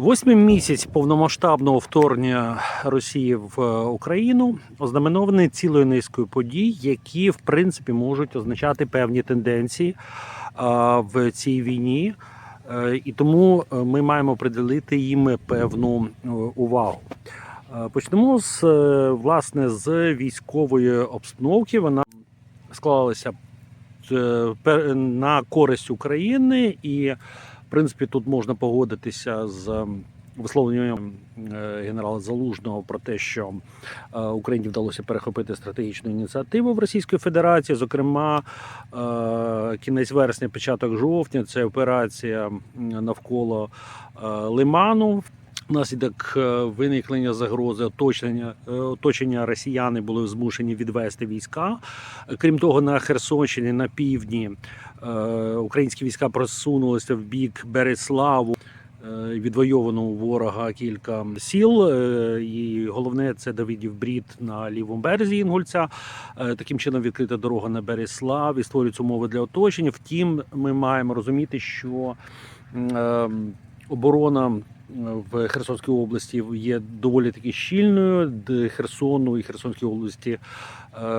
Восьмий місяць повномасштабного вторгнення Росії в е, Україну ознаменований цілою низкою подій, які в принципі можуть означати певні тенденції в цій війні, Е, і тому е, ми маємо приділити їм певну увагу. Почнемо з власне з військової обстановки. Вона склалася на користь України, і принципі тут можна погодитися з висловленням е, генерала Залужного про те, що е, Україні вдалося перехопити стратегічну ініціативу в Російської Федерації. Зокрема, е, кінець вересня, початок жовтня, це операція навколо Лиману. Внаслідок е, виникнення загрози оточення, е, оточення росіяни були змушені відвести війська. Крім того, на Херсонщині на півдні е, українські війська просунулися в бік Береславу. Відвойовано у ворога кілька сіл, і головне це Давидів Брід на лівому березі Інгульця. Таким чином відкрита дорога на Береслав і створюються умови для оточення. Втім, ми маємо розуміти, що е, оборона в Херсонській області є доволі таки щільною. Де Херсону і Херсонській області е,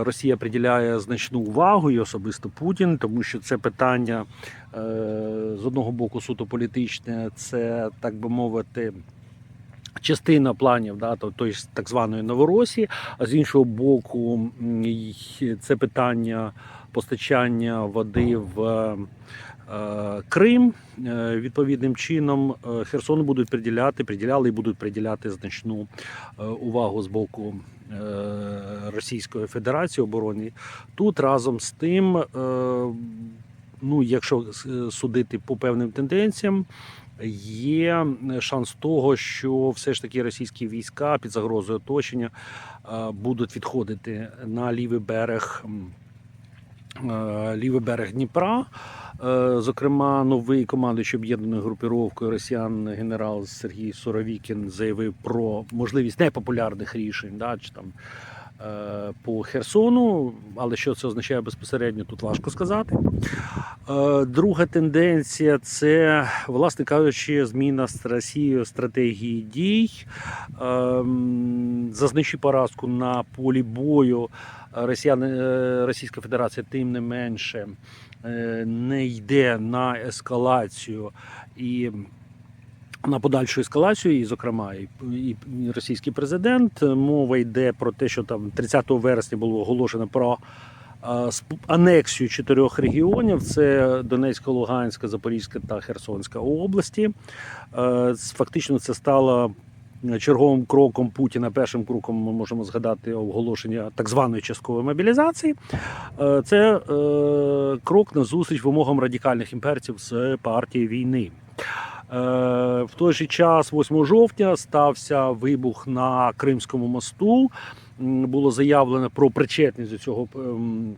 Росія приділяє значну увагу, і особисто Путін, тому що це питання е, з одного боку суто політичне, це так би мовити. Частина планів да, то, тої так званої Новоросії, а з іншого боку, це питання постачання води в Крим. Е, Відповідним чином е, Херсону будуть приділяти, приділяли і будуть приділяти значну е, увагу з боку е, Російської Федерації оборони. Тут разом з тим, е, ну, якщо е, судити по певним тенденціям, є шанс того, що все ж таки російські війська під загрозою оточення е, будуть відходити на лівий берег. Е, Лівий берег Дніпра, Е, зокрема, новий командуючий об'єднаною групіровкою росіян генерал Сергій Суровікін заявив про можливість непопулярних рішень, да, чи там по Херсону, але що це означає безпосередньо, тут важко сказати. Е, Друга тенденція це, власне кажучи, зміна з Росією стратегії дій. Ем, Зазничі поразку на полі бою Росіяни, е, Російська Федерація, тим не менше, е, не йде на ескалацію і на подальшу ескалацію, і, зокрема, і, російський президент. Мова йде про те, що там 30 вересня було оголошено про е, анексію чотирьох регіонів: це Донецька, Луганська, Запорізька та Херсонська області. Е, Фактично, це стало черговим кроком Путіна. Першим кроком ми можемо згадати оголошення так званої часткової мобілізації. Е, Це крок на зустріч вимогам радикальних імперців з партії війни. Е, В той же час, 8 жовтня, стався вибух на Кримському мосту. Було заявлено про причетність до цього ем,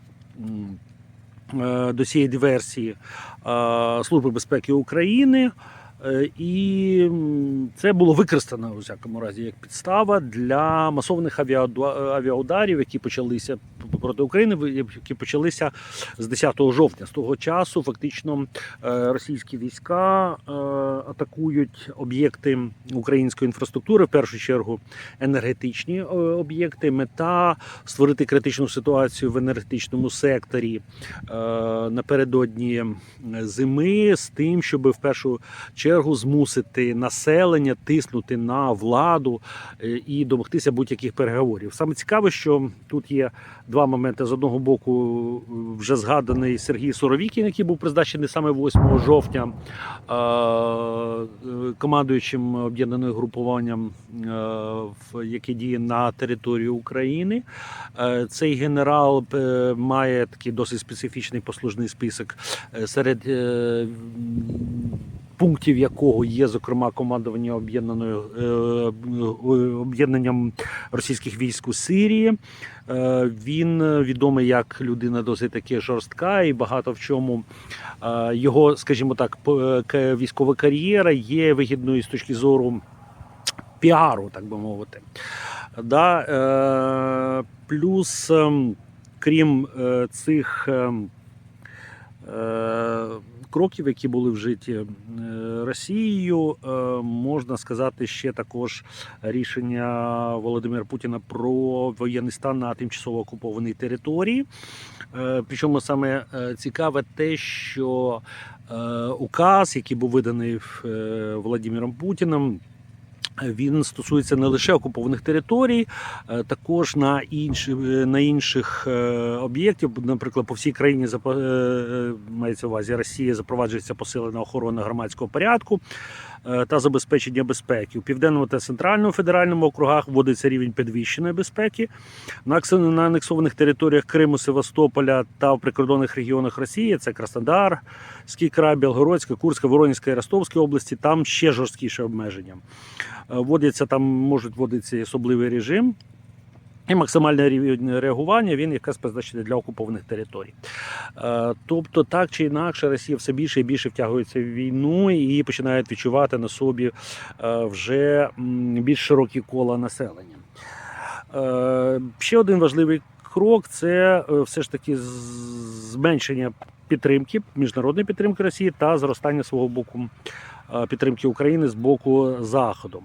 е, до цієї диверсії е, Служби безпеки України. І це було використано у всякому разі як підстава для масованих авіаду- авіаударів, які почалися проти України, які почалися з 10 жовтня. З того часу фактично е, російські війська е, атакують об'єкти української інфраструктури, в першу чергу енергетичні е, об'єкти. Мета створити критичну ситуацію в енергетичному секторі напередодні зими з тим, щоб в першу чергу змусити населення тиснути на владу і домогтися будь-яких переговорів. Саме цікаве, що тут є два моменти. З одного боку, е, вже згаданий Сергій Суровікін, який був призначений саме 8 жовтня е, е, командуючим об'єднаним групуванням, яке діє на території України. Цей генерал має такий досить специфічний послужний список серед пунктів якого є, зокрема, командування об'єднаною е, е, об'єднанням російських військ у Сирії. Е, Він відомий як людина досить таки жорстка, і багато в чому його, скажімо так, військова кар'єра є вигідною з точки зору піару, так би мовити. Да, плюс, ем, крім цих ем, кроків, які були вжиті е, Росією. Е, Можна сказати, ще також рішення Володимира Путіна про воєнний стан на тимчасово окупованій території. Е, Причому саме е, цікаве те, що е, указ, який був виданий е, Володимиром Путіним. Він стосується не лише окупованих територій, е, також на інші е, на інших е, об'єктів. Наприклад, по всій країні мається увазі Росія запроваджується посилена охорона громадського порядку та забезпечення безпеки. У південному та центральному федеральному округах вводиться рівень підвищеної безпеки. На анексованих територіях Криму, Севастополя та в прикордонних регіонах Росії це Краснодар, Ський край, Білгородська, Курська, Воронезька і Ростовська області. Там ще жорсткіше обмеження. Е, Вводяться там можуть вводитися особливий режим. І максимальний рівень реагування він якраз призначений для окупованих територій. Е, Тобто, так чи інакше, Росія все більше і більше втягується в війну і починає відчувати на собі е, вже більш широкі кола населення. Е, Ще один важливий крок це все ж таки зменшення підтримки, міжнародної підтримки Росії та зростання свого боку підтримки України з боку Заходу.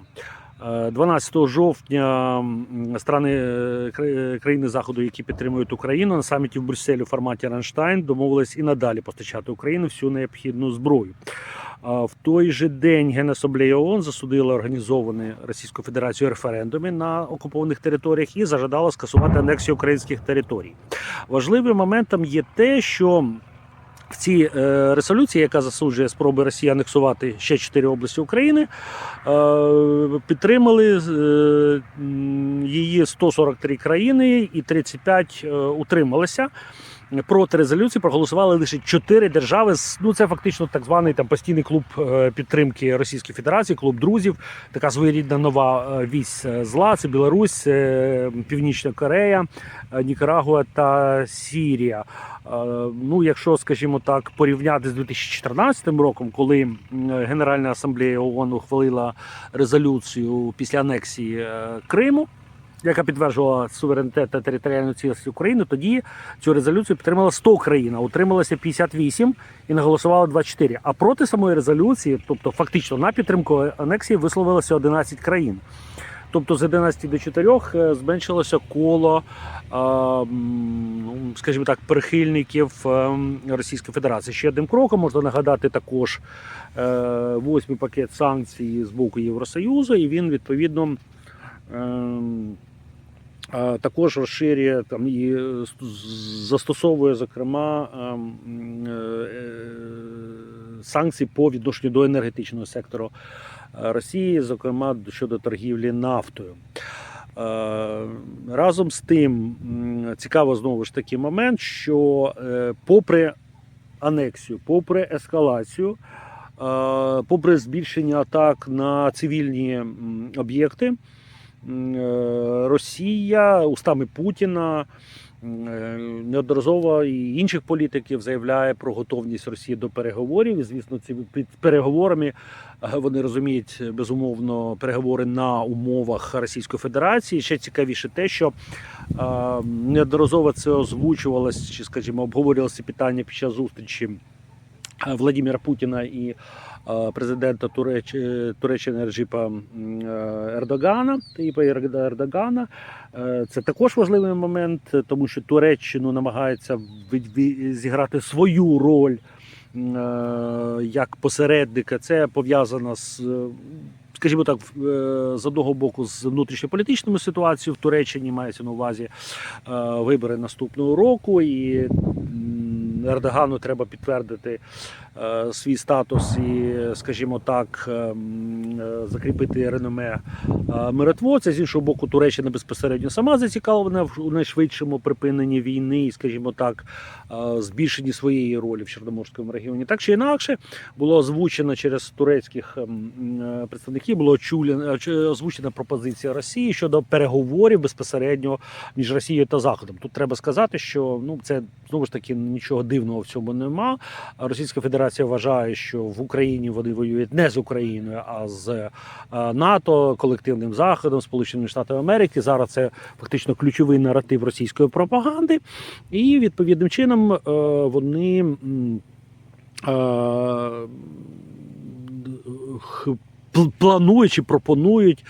Е, 12 жовтня страни е, країни Заходу, які підтримують Україну, на саміті в Брюсселі у форматі Ранштайн домовились і надалі постачати Україні всю необхідну зброю. В той же день Генасамблея ООН засудила організовані Російською Федерацією референдуми на окупованих територіях і зажадала скасувати анексію українських територій. Важливим моментом є те, що в цій е, резолюції, яка засуджує спроби Росії анексувати ще чотири області України, е, підтримали е, її 143 країни і 35 е, утрималися. Проти резолюції проголосували лише чотири держави. Ну це фактично так званий там постійний клуб е, підтримки Російської Федерації, клуб друзів. Така своєрідна нова е, вісь е, зла. Це Білорусь, Північна Корея, Нікарагуа та Сірія. Ну, якщо, скажімо так, порівняти з 2014 роком, коли Генеральна асамблея ООН ухвалила резолюцію після анексії Криму. Яка підтверджувала суверенітет та територіальну цілісність України, тоді цю резолюцію підтримала 100 країн, а утрималося 58 і наголосувало 24. А проти самої резолюції, тобто фактично на підтримку анексії, висловилося 11 країн. Тобто з 11 до 4 е, зменшилося коло, е, скажімо так, прихильників е, Російської Федерації. Ще одним кроком можна нагадати також восьмий пакет санкцій з боку Євросоюзу, і він відповідно. Ем, Також розширює там і застосовує зокрема ем, е, е, санкції по відношенню до енергетичного сектору е, Росії, зокрема щодо торгівлі нафтою. Разом з тим цікаво знову ж таки момент, що попри анексію, попри ескалацію, попри збільшення атак на цивільні об'єкти. Е, Росія устами Путіна е, неодноразово і інших політиків заявляє про готовність Росії до переговорів. Звісно, ці під переговорами е, вони розуміють безумовно переговори на умовах Російської Федерації. Ще цікавіше те, що неодноразово це озвучувалось, чи, скажімо, обговорювалося питання під час зустрічі. Е, Владимира Путіна і е, президента Туреч... Туреччини Реджипа е, Ердогана, Ер- Ердогана. Це також важливий момент, тому що Туреччину намагається зіграти свою роль як посередника. Це пов'язано з. Скажімо так, з одного боку, з внутрішньополітичною ситуацією в Туреччині мається на увазі вибори наступного року, і Ердогану треба підтвердити е, свій статус і, скажімо так, е, м, е, закріпити реноме е, миротворця. З іншого боку, Туреччина безпосередньо сама зацікавлена в найшвидшому припиненні війни і, скажімо так, збільшенні своєї ролі в Чорноморському регіоні. Так чи інакше, було озвучено через турецьких ем, представників, було озвучена пропозиція Росії щодо переговорів безпосередньо між Росією та Заходом. Тут треба сказати, що ну це знову ж таки нічого дивного в цьому нема. Російська Федерація вважає, що в Україні вони воюють не з Україною, а з е, НАТО, колективним Заходом, Сполученими Штатами Америки. Зараз це фактично ключовий наратив російської пропаганди, і відповідним чином е, вони. е, планують чи пропонують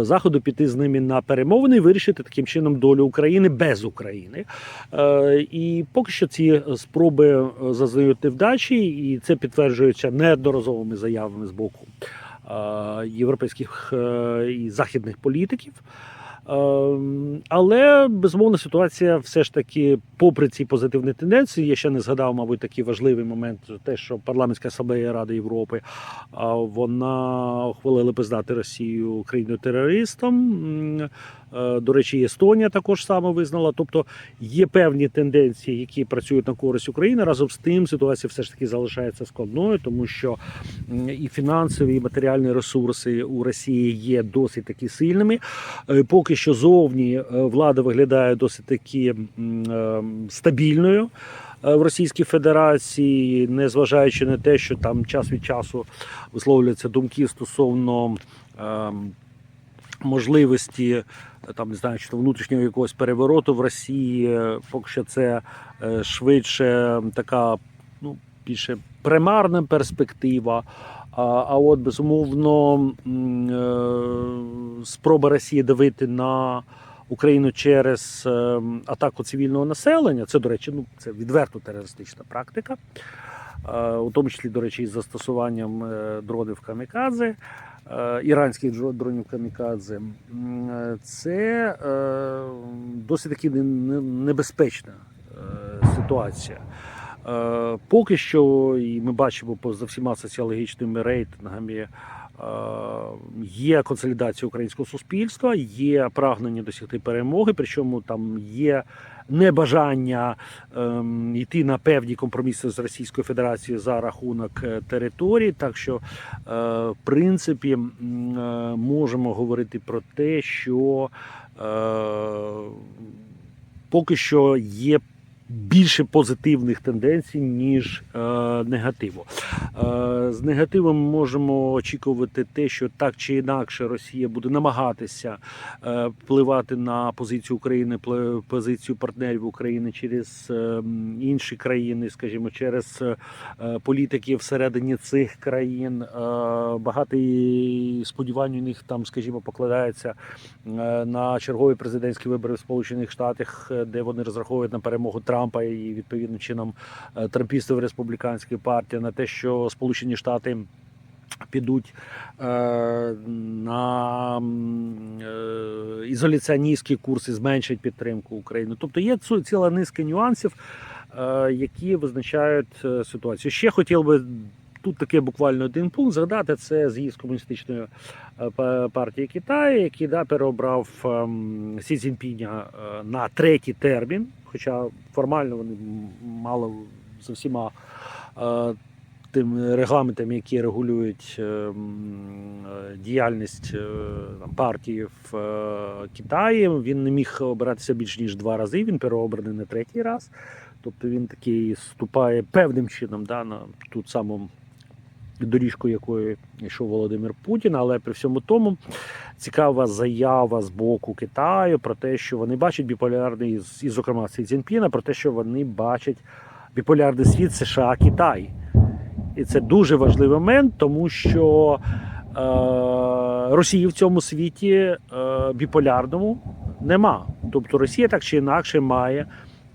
Заходу піти з ними на перемовини і вирішити таким чином долю України без України. Е, І поки що ці спроби е, зазнають невдачі, і це підтверджується неодноразовими заявами з боку е, європейських е, і західних політиків. Ем, Але безумовно ситуація все ж таки, попри ці позитивні тенденції, я ще не згадав, мабуть, такий важливий момент, те, що парламентська асамблея Ради Європи вона ухвалила признати Росію країною терористом. Е, До речі, Естонія також саме визнала. Тобто є певні тенденції, які працюють на користь України. Разом з тим ситуація все ж таки залишається складною, тому що і фінансові, і матеріальні ресурси у Росії є досить таки сильними. Е, Поки що зовні е, влада виглядає досить таки стабільною в Російській Федерації, незважаючи на те, що там час від часу висловлюються думки стосовно ем, можливості е, там не знаю, чи то внутрішнього якогось перевороту в Росії. Е, Поки що це е, швидше така ну, більше примарна перспектива. А, а от безумовно спроба Росії давити на Україну через е, атаку цивільного населення. Це, до речі, ну це відверто терористична практика, у тому числі, до речі, із застосуванням е, дронів камікадзе, е, іранських дронів камікадзе. Е, Це е, досить таки не- не- небезпечна е, ситуація. Е, Поки що, і ми бачимо поза всіма соціологічними рейтингами, е, є консолідація українського суспільства, є прагнення досягти перемоги, причому там є небажання ем, йти на певні компроміси з Російською Федерацією за рахунок е, територій. Так що, е, в принципі, е, можемо говорити про те, що е, поки що є більше позитивних тенденцій, ніж е, негативу. Е, з негативом можемо очікувати те, що так чи інакше Росія буде намагатися е, впливати на позицію України, позицію партнерів України через е, інші країни, скажімо, через е, політики всередині цих країн. Е, багато сподівань у них там, скажімо, покладається е, на чергові президентські вибори в Сполучених Штатах, е, де вони розраховують на перемогу Трампа і відповідним чином е, трампістів республіканської партії, на те, що Сполучені Штати. Підуть е, на е, ізоляціоністські курси, зменшать підтримку України. Тобто є ціла низка нюансів, е, які визначають е, ситуацію. Ще хотів би тут таке буквально один пункт згадати. Це з'їзд комуністичної е, партії Китаю, який да, переобрав ем, Сі Цзіньпіня е, на третій термін. Хоча формально вони м- мало за всіма е, тим регламентами, які регулюють е, е, діяльність там, партії в Китаї. Він не міг обиратися більш ніж два рази. Він переобраний на третій раз. Тобто він такий ступає певним чином да, на ту саму доріжку, якою йшов Володимир Путін. Але при всьому тому цікава заява з боку Китаю про те, що вони бачать біполярний, і, зокрема, Сі Цзіньпіна, про те, що вони бачать біполярний світ США Китай. І це дуже важливий момент, тому що е, Росії в цьому світі е, біполярному нема. Тобто Росія так чи інакше має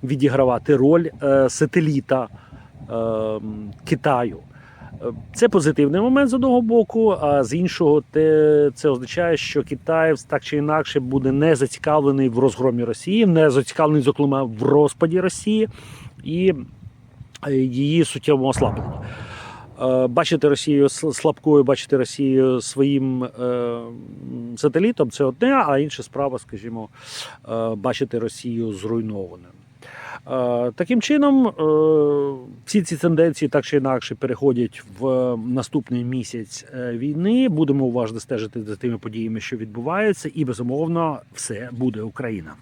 відігравати роль е, сателіта е, Китаю. Це позитивний момент з одного боку, а з іншого, те, це означає, що Китай так чи інакше буде не зацікавлений в розгромі Росії, не зацікавлений, зокрема, в розпаді Росії і е, її суттєвому ослабленні. Е, Бачити Росію слабкою, бачити Росію своїм е, сателітом це одне, а інша справа, скажімо, бачити Росію зруйнованою. Е, Таким чином, е, всі ці тенденції так чи інакше переходять в наступний місяць е, війни. Будемо уважно стежити за тими подіями, що відбуваються, і безумовно, все буде Україна.